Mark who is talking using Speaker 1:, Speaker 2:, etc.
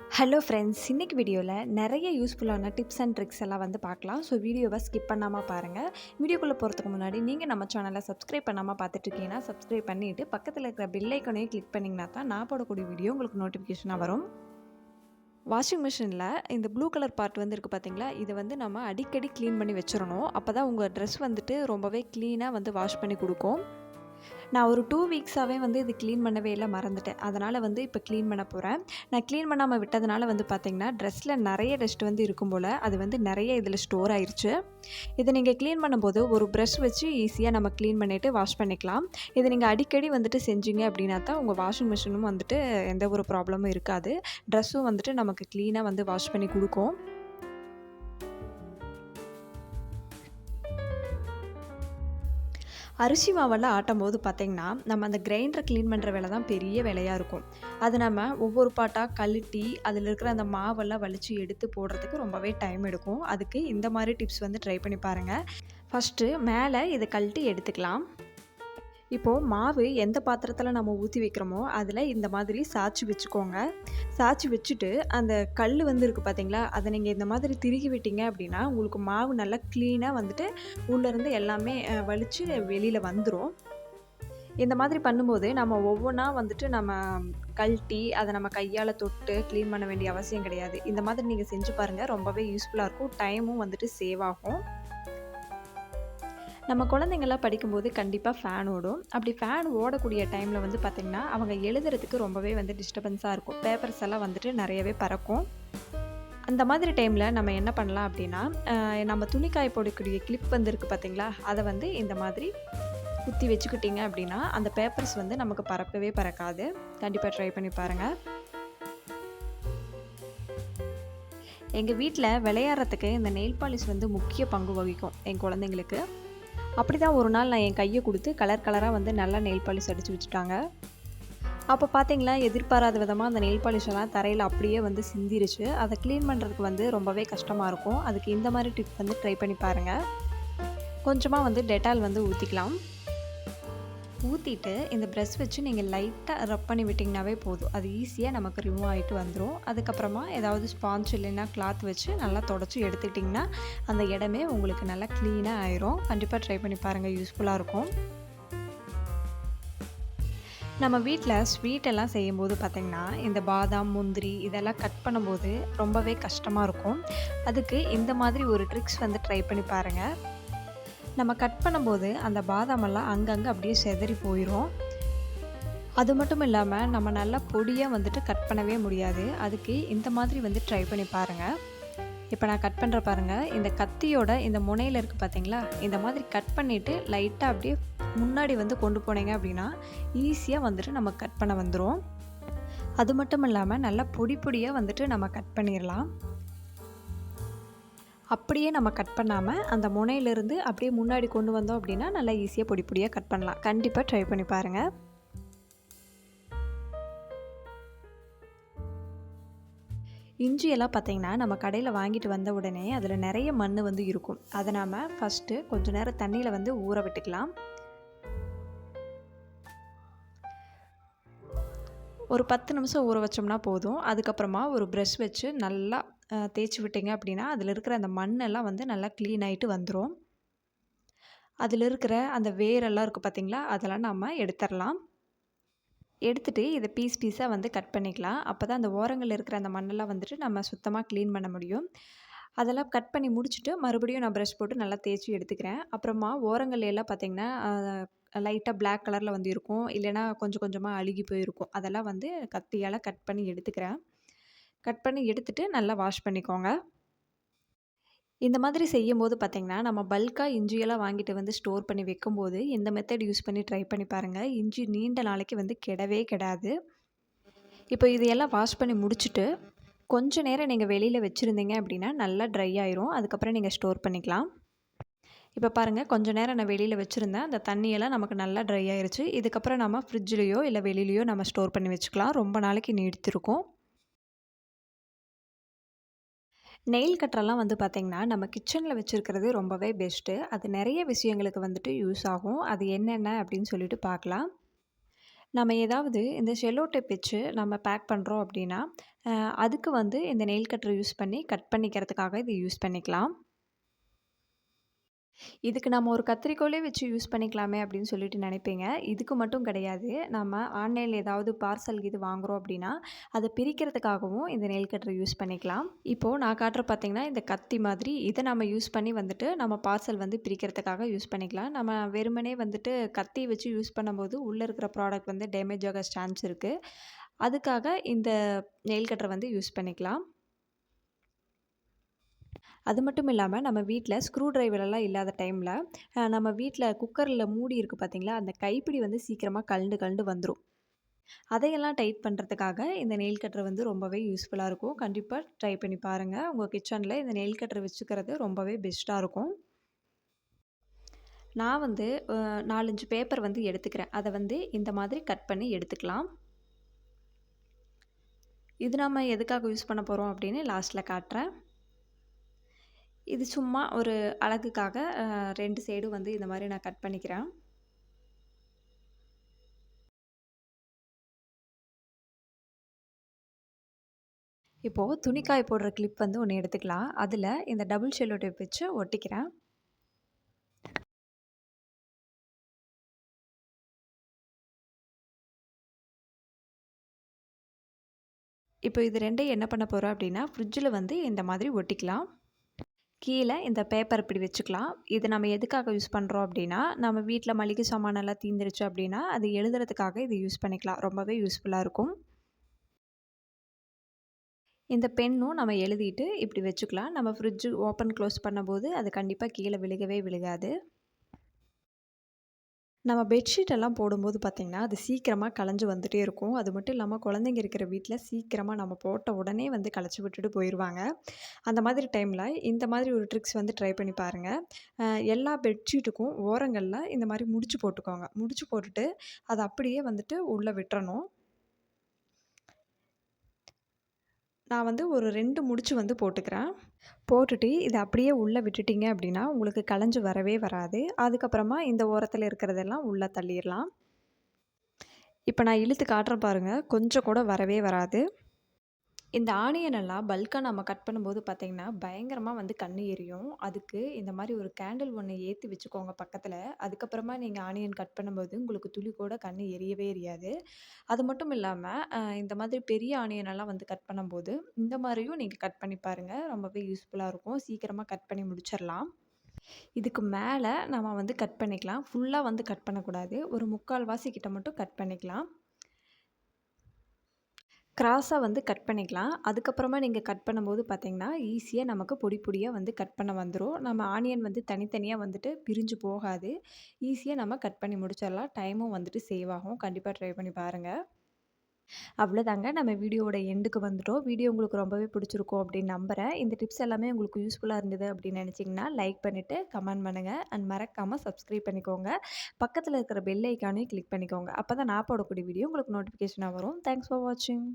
Speaker 1: Hello friends இன்னைக்கு வீடியோவில் நிறைய யூஸ்ஃபுல்லான டிப்ஸ் அண்ட் ட்ரிக்ஸ் எல்லாம் வந்து பார்க்கலாம். ஸோ வீடியோவை ஸ்கிப் பண்ணாமல் பாருங்கள் வீடியோக்குள்ளே போகிறதுக்கு முன்னாடி நீங்கள் நம்ம சேனலை சப்ஸ்கிரைப் பண்ணாமல் பார்த்துட்ருக்கீங்கன்னா சப்ஸ்கிரைப் பண்ணிவிட்டு பக்கத்தில் இருக்கிற பெல் கிளிக் பண்ணிங்கன்னா தான் நான் போடக்கூடிய வீடியோ உங்களுக்கு நோட்டிஃபிகேஷனாக வரும். வாஷிங் மிஷினில் இந்த ப்ளூ கலர் பார்ட் வந்து இருக்குது பார்த்தீங்களா இதை வந்து நம்ம அடிக்கடி க்ளீன் பண்ணி வச்சிடணும். அப்போ தான் உங்கள் ட்ரெஸ் வந்துட்டு ரொம்பவே க்ளீனாக வந்து வாஷ் பண்ணி கொடுக்கும். நான் ஒரு டூ வீக்ஸாகவே வந்து இது க்ளீன் பண்ணவே இல்லை மறந்துட்டேன். அதனால் வந்து இப்போ க்ளீன் பண்ண போகிறேன் நான் க்ளீன் பண்ணாமல் விட்டதுனால வந்து பார்த்திங்கன்னா ட்ரெஸ்ஸில் நிறைய டஸ்ட் வந்து இருக்கும் போல் அது வந்து நிறைய இதில் ஸ்டோர் ஆயிடுச்சு இதை நீங்கள் க்ளீன் பண்ணும்போது ஒரு ப்ரஷ் வச்சு ஈஸியாக நம்ம க்ளீன் பண்ணிவிட்டு வாஷ் பண்ணிக்கலாம். இதை நீங்கள் அடிக்கடி வந்துட்டு செஞ்சீங்க அப்படின்னா தான் உங்கள் வாஷிங் மிஷினும் வந்துட்டு எந்த ஒரு ப்ராப்ளமும் இருக்காது. ட்ரெஸ்ஸும் வந்துட்டு நமக்கு க்ளீனாக வந்து வாஷ் பண்ணி கொடுக்கும். அரிசி மாவெல்லாம் ஆட்டும் போது பார்த்திங்கன்னா நம்ம அந்த கிரைண்டரை க்ளீன் பண்ணுற வேலை தான் பெரிய வேலையாக இருக்கும். அது நம்ம ஒவ்வொரு பாட்டாக கழட்டி அதில் இருக்கிற அந்த மாவெல்லாம் வலித்து எடுத்து போடுறதுக்கு ரொம்பவே டைம் எடுக்கும். அதுக்கு இந்த மாதிரி டிப்ஸ் வந்து ட்ரை பண்ணி பாருங்கள் ஃபஸ்ட்டு மேலே இதை கழட்டி எடுத்துக்கலாம். இப்போது மாவு எந்த பாத்திரத்தில் நம்ம ஊற்றி வைக்கிறோமோ அதில் இந்த மாதிரி சாய்ச்சி வச்சுக்கோங்க. சாய்ச்சி வச்சுட்டு அந்த கல் வந்து இருக்குது பார்த்தீங்களா அதை நீங்கள் இந்த மாதிரி திருகி விட்டீங்க அப்படின்னா உங்களுக்கு மாவு நல்லா க்ளீனாக வந்துட்டு உள்ளேருந்து எல்லாமே வலித்து வெளியில் வந்துடும் இந்த மாதிரி பண்ணும்போது நம்ம ஒவ்வொன்றா வந்துட்டு நம்ம கழட்டி அதை நம்ம கையால் தொட்டு க்ளீன் பண்ண வேண்டிய அவசியம் கிடையாது. இந்த மாதிரி நீங்கள் செஞ்சு பாருங்கள் ரொம்பவே யூஸ்ஃபுல்லாக இருக்கும். டைமும் வந்துட்டு சேவ் ஆகும். நம்ம குழந்தைங்கள்லாம் படிக்கும்போது கண்டிப்பாக ஃபேன் ஓடும். அப்படி ஃபேன் ஓடக்கூடிய டைமில் வந்து பார்த்திங்கன்னா அவங்க எழுதுறதுக்கு ரொம்பவே வந்து டிஸ்டர்பன்ஸாக இருக்கும். பேப்பர்ஸ் எல்லாம் வந்துட்டு நிறையவே பறக்கும். அந்த மாதிரி டைமில் நம்ம என்ன பண்ணலாம் அப்படின்னா நம்ம துணிக்காய போடக்கூடிய கிளிப் வந்துருக்கு பார்த்திங்களா அதை வந்து இந்த மாதிரி குத்தி வச்சுக்கிட்டிங்க அப்படின்னா அந்த பேப்பர்ஸ் வந்து நமக்கு பறக்கவே பறக்காது. கண்டிப்பாக ட்ரை பண்ணி பாருங்கள் எங்கள் வீட்டில் விளையாடுறதுக்கு இந்த நெயில் பாலிஷ் வந்து முக்கிய பங்கு வகிக்கும் என் குழந்தைங்களுக்கு. அப்படி தான் ஒரு நாள் நான் என் கையை கொடுத்து கலர் கலராக வந்து நல்லா நெயில் பாலிஷ் அடித்து வச்சுட்டாங்க. அப்போ பார்த்தீங்களா எதிர்பாராத விதமாக அந்த நெயில் பாலிஷெல்லாம் தரையில் அப்படியே வந்து சிந்திருச்சு. அதை க்ளீன் பண்ணுறதுக்கு வந்து ரொம்பவே கஷ்டமாக இருக்கும். அதுக்கு இந்த மாதிரி டிப் வந்து ட்ரை பண்ணி பாருங்கள் கொஞ்சமாக வந்து டெட்டால் வந்து ஊற்றிக்கலாம் ஊற்றிட்டு இந்த ப்ரெஷ் வச்சு நீங்கள் லைட்டாக ரப் பண்ணி விட்டிங்கனாவே போதும். அது ஈஸியாக நமக்கு ரிமூவ் ஆகிட்டு வந்துடும் அதுக்கப்புறமா ஏதாவது ஸ்பாஞ்ச் இல்லைன்னா கிளாத் வச்சு நல்லா தொடச்சி எடுத்துக்கிட்டிங்கன்னா அந்த இடமே உங்களுக்கு நல்லா க்ளீனாக ஆயிரும். கண்டிப்பாக ட்ரை பண்ணி பாருங்கள் யூஸ்ஃபுல்லாக இருக்கும். நம்ம வீட்டில் ஸ்வீட் எல்லாம் செய்யும்போது பார்த்திங்கன்னா இந்த பாதாம் முந்திரி இதெல்லாம் கட் பண்ணும்போது ரொம்பவே கஷ்டமாக இருக்கும். அதுக்கு இந்த மாதிரி ஒரு ட்ரிக்ஸ் வந்து ட்ரை பண்ணி பாருங்கள் நம்ம கட் பண்ணும்போது அந்த பாதாமெல்லாம் அங்கங்கே அப்படியே செதறி போயிடும் அது மட்டும் இல்லாமல் நம்ம நல்லா பொடியாக வந்துட்டு கட் பண்ணவே முடியாது. அதுக்கு இந்த மாதிரி வந்து ட்ரை பண்ணி பாருங்கள் இப்போ நான் கட் பண்ணுற பாருங்கள் இந்த கத்தியோட இந்த முனையில் இருக்குது பார்த்தீங்களா இந்த மாதிரி கட் பண்ணிவிட்டு லைட்டாக அப்படியே முன்னாடி வந்து கொண்டு போனீங்க அப்படின்னா ஈஸியாக வந்துட்டு நம்ம கட் பண்ண வந்துடும் அது மட்டும் இல்லாமல் நல்லா பொடி பொடியாக வந்துட்டு நம்ம கட் பண்ணிடலாம் அப்படியே நம்ம கட் பண்ணாமல் அந்த முனையிலேருந்து அப்படியே முன்னாடி கொண்டு வந்தோம் அப்படின்னா நல்லா ஈஸியாக பொடி பொடியாக கட் பண்ணலாம். கண்டிப்பாக ட்ரை பண்ணி பாருங்கள் இஞ்சியெல்லாம் பார்த்திங்கன்னா நம்ம கடையில் வாங்கிட்டு வந்த உடனே அதில் நிறைய மண் வந்து இருக்கும். அதை நாம் ஃபஸ்ட்டு கொஞ்ச நேரம் தண்ணியில் வந்து ஊற விட்டுக்கலாம். ஒரு பத்து நிமிஷம் ஊற வச்சோம்னா போதும். அதுக்கப்புறமா ஒரு ப்ரெஷ் வச்சு நல்லா தேய்ச்சி விட்டிங்க அப்படின்னா அதில் இருக்கிற அந்த மண்ணெல்லாம் வந்து நல்லா க்ளீன் ஆகிட்டு வந்துடும் அதில் இருக்கிற அந்த வேரெல்லாம் இருக்குது பார்த்திங்களா அதெல்லாம் நம்ம எடுத்துடலாம் எடுத்துகிட்டு இதை பீஸ் பீஸாக வந்து கட் பண்ணிக்கலாம். அப்போ தான் அந்த ஓரங்களில் இருக்கிற அந்த மண்ணெல்லாம் வந்துட்டு நம்ம சுத்தமாக க்ளீன் பண்ண முடியும். அதெல்லாம் கட் பண்ணி முடிச்சுட்டு மறுபடியும் நான் ப்ரஷ் போட்டு நல்லா தேய்ச்சி எடுத்துக்கிறேன். அப்புறமா ஓரங்கள் எல்லாம் பார்த்திங்கன்னா லைட்டாக பிளாக் கலரில் வந்து இருக்கும். இல்லைனா கொஞ்சம் கொஞ்சமாக அழுகி போயிருக்கும். அதெல்லாம் வந்து கத்தியால் கட் பண்ணி எடுத்துக்கிறேன். கட் பண்ணி எடுத்துகிட்டு நல்லா வாஷ் பண்ணிக்கோங்க. இந்த மாதிரி செய்யும்போது பார்த்திங்கன்னா நம்ம பல்காக இஞ்சியெல்லாம் வாங்கிட்டு வந்து ஸ்டோர் பண்ணி வைக்கும்போது இந்த மெத்தட் யூஸ் பண்ணி ட்ரை பண்ணி பாருங்கள் இஞ்சி நீண்ட நாளைக்கு வந்து கெடவே கெடாது. இப்போ இதையெல்லாம் வாஷ் பண்ணி முடிச்சுட்டு கொஞ்சம் நேரம் நீங்கள் வெளியில் வச்சுருந்தீங்க அப்படின்னா நல்லா ட்ரை ஆயிரும். அதுக்கப்புறம் நீங்கள் ஸ்டோர் பண்ணிக்கலாம். இப்போ பாருங்கள் கொஞ்சம் நேரம் நான் வெளியில் வச்சுருந்தேன். அந்த தண்ணியெல்லாம் நமக்கு நல்லா ட்ரை ஆயிருச்சு. இதுக்கப்புறம் நம்ம ஃப்ரிட்ஜ்லேயோ இல்லை வெளியிலையோ நம்ம ஸ்டோர் பண்ணி வச்சுக்கலாம். ரொம்ப நாளைக்கு நீடித்திருக்கும். நெயில் கட்டரெல்லாம் வந்து பார்த்திங்கன்னா நம்ம கிச்சனில் வச்சுருக்கிறது ரொம்பவே பெஸ்ட்டு அது நிறைய விஷயங்களுக்கு வந்துட்டு யூஸ் ஆகும். அது என்னென்ன அப்படின்னு சொல்லிட்டு பார்க்கலாம் நம்ம ஏதாவது இந்த ஷெல்லோ டேப் வச்சு நம்ம பேக் பண்ணுறோம் அப்படின்னா அதுக்கு வந்து இந்த நெயில் கட்டரை யூஸ் பண்ணி கட் பண்ணிக்கிறதுக்காக இது யூஸ் பண்ணிக்கலாம். இதுக்கு நம்ம ஒரு கத்திரிக்கோலே வச்சு யூஸ் பண்ணிக்கலாமே அப்படின்னு சொல்லிட்டு நினைப்பீங்க. இதுக்கு மட்டும் கிடையாது. நம்ம ஆன்லைனில் ஏதாவது பார்சல் இது வாங்குகிறோம் அப்படின்னா அதை பிரிக்கிறதுக்காகவும் இந்த நெயில் கட்டரை யூஸ் பண்ணிக்கலாம். இப்போது நான் காட்டுற பார்த்தீங்கன்னா இந்த கத்தி மாதிரி இதை நம்ம யூஸ் பண்ணி வந்துட்டு நம்ம பார்சல் வந்து பிரிக்கிறதுக்காக யூஸ் பண்ணிக்கலாம். நம்ம வெறுமனே வந்துட்டு கத்தி வச்சு யூஸ் பண்ணும்போது உள்ளே இருக்கிற ப்ராடக்ட் வந்து டேமேஜ் ஆக சான்ஸ் இருக்குது அதுக்காக இந்த நெயில் கட்டரை வந்து யூஸ் பண்ணிக்கலாம். அது மட்டும் இல்லாமல் நம்ம வீட்டில் ஸ்க்ரூ டிரைவரெல்லாம் இல்லாத டைமில் நம்ம வீட்டில் குக்கரில் மூடி இருக்குது பார்த்தீங்களா அந்த கைப்பிடி வந்து சீக்கிரமாக கலண்டு கழண்டு வந்துடும் அதையெல்லாம் டைட் பண்ணுறதுக்காக இந்த நெயில் கட்டர் வந்து ரொம்பவே யூஸ்ஃபுல்லாக இருக்கும். கண்டிப்பாக ட்ரை பண்ணி பாருங்கள் உங்கள் கிச்சனில் இந்த நெயில் கட்டர் வச்சுக்கிறது ரொம்பவே பெஸ்ட்டாக இருக்கும். நான் வந்து நாலஞ்சு பேப்பர் வந்து எடுத்துக்கிறேன். அதை வந்து இந்த மாதிரி கட் பண்ணி எடுத்துக்கலாம். இது நம்ம எதுக்காக யூஸ் பண்ண போகிறோம் அப்படின்னு லாஸ்ட்டில் காட்டுறேன். இது சும்மா ஒரு அழகுக்காக ரெண்டு சைடும் வந்து இந்த மாதிரி நான் கட் பண்ணிக்கிறேன். இப்போது துணிக்காய் போடுற கிளிப் வந்து ஒன்று எடுத்துக்கலாம். அதில் இந்த டபுள் ஷெல்லோ டேப் வச்சு ஒட்டிக்கிறேன். இப்போ இது ரெண்டையும் என்ன பண்ண போகிறோம் அப்படின்னா ஃப்ரிட்ஜில் வந்து இந்த மாதிரி ஒட்டிக்கலாம். கீழே இந்த பேப்பர் இப்படி வச்சுக்கலாம். இது நம்ம எதுக்காக யூஸ் பண்ணுறோம் அப்படின்னா நம்ம வீட்டில் மளிகை சாமானெல்லாம் தீந்துருச்சு அப்படின்னா அது எழுதுறதுக்காக இது யூஸ் பண்ணிக்கலாம். ரொம்பவே யூஸ்ஃபுல்லாக இருக்கும். இந்த பென்னும் நம்ம எழுதிட்டு இப்படி வச்சுக்கலாம். நம்ம ஃப்ரிட்ஜு ஓப்பன் க்ளோஸ் பண்ணும்போது அது கண்டிப்பாக கீழே விழுகவே விழுகாது. நம்ம பெட்ஷீட் எல்லாம் போடும்போது பார்த்திங்கன்னா அது சீக்கிரமாக கலைஞ்சு வந்துகிட்டே இருக்கும். அது மட்டும் இல்லாமல் குழந்தைங்க இருக்கிற வீட்டில் சீக்கிரமாக நம்ம போட்ட உடனே வந்து களைச்சி விட்டுட்டு போயிடுவாங்க அந்த மாதிரி டைமில் இந்த மாதிரி ஒரு ட்ரிக்ஸ் வந்து ட்ரை பண்ணி பாருங்கள் எல்லா பெட்ஷீட்டுக்கும் ஓரங்களில் இந்த மாதிரி முடிச்சு போட்டுக்கோங்க. முடிச்சு போட்டுட்டு அதை அப்படியே வந்துட்டு உள்ளே விட்டுறணும். நான் வந்து ஒரு ரெண்டு முடிச்சு வந்து போட்டுக்கிறேன். போட்டுட்டு இதை அப்படியே உள்ளே விட்டுட்டிங்க அப்படின்னா உங்களுக்கு களைஞ்சு வரவே வராது. அதுக்கப்புறமா இந்த ஓரத்தில் இருக்கிறதெல்லாம் உள்ளே தள்ளிடலாம். இப்போ நான் இழுத்து காட்டுறேன் பாருங்கள் கொஞ்சம் கூட வரவே வராது. இந்த ஆனியன் எல்லாம் பல்காக நம்ம கட் பண்ணும்போது பார்த்தீங்கன்னா பயங்கரமாக வந்து கண்ணு எரியும். அதுக்கு இந்த மாதிரி ஒரு கேண்டில் ஒன்று ஏற்றி வச்சுக்கோங்க பக்கத்தில். அதுக்கப்புறமா நீங்கள் ஆனியன் கட் பண்ணும்போது உங்களுக்கு துளி கூட கண்ணு எரியவே எரியாது. அது மட்டும் இல்லாமல் இந்த மாதிரி பெரிய ஆனியன் எல்லாம் வந்து கட் பண்ணும்போது இந்த மாதிரியும் நீங்கள் கட் பண்ணி பாருங்கள் ரொம்பவே யூஸ்ஃபுல்லாக இருக்கும். சீக்கிரமாக கட் பண்ணி முடிச்சிடலாம். இதுக்கு மேலே நம்ம வந்து கட் பண்ணிக்கலாம். ஃபுல்லாக வந்து கட் பண்ணக்கூடாது. ஒரு முக்கால் வாசி கிட்ட மட்டும் கட் பண்ணிக்கலாம். கிராஸாக வந்து கட் பண்ணிக்கலாம். அதுக்கப்புறமா நீங்கள் கட் பண்ணும்போது பார்த்தீங்கன்னா ஈஸியாக நமக்கு பொடி பொடியாக வந்து கட் பண்ண வந்துடும் நம்ம ஆனியன் வந்து தனித்தனியாக வந்துட்டு பிரிஞ்சு போகாது. ஈஸியாக நம்ம கட் பண்ணி முடிச்சிடலாம். டைமும் வந்துட்டு சேவ் ஆகும். கண்டிப்பாக ட்ரை பண்ணி பாருங்கள் அவ்வளோதாங்க. நம்ம வீடியோவோட எண்டுக்கு வந்துட்டோம். வீடியோ உங்களுக்கு ரொம்பவே பிடிச்சிருக்கும் அப்படின்னு நம்புகிறேன் இந்த டிப்ஸ் எல்லாமே உங்களுக்கு யூஸ்ஃபுல்லாக இருந்தது அப்படின்னு நினச்சிங்கன்னா லைக் பண்ணிவிட்டு கமெண்ட் பண்ணுங்கள் அண்ட் மறக்காமல் சப்ஸ்கிரைப் பண்ணிக்கோங்க. பக்கத்தில் இருக்கிற பெல் ஐக்கானையும் கிளிக் பண்ணிக்கோங்க. அப்போ தான் நான் போடக்கூடிய வீடியோ உங்களுக்கு நோட்டிஃபிகேஷனாக வரும். தேங்க்ஸ் ஃபார் வாட்சிங்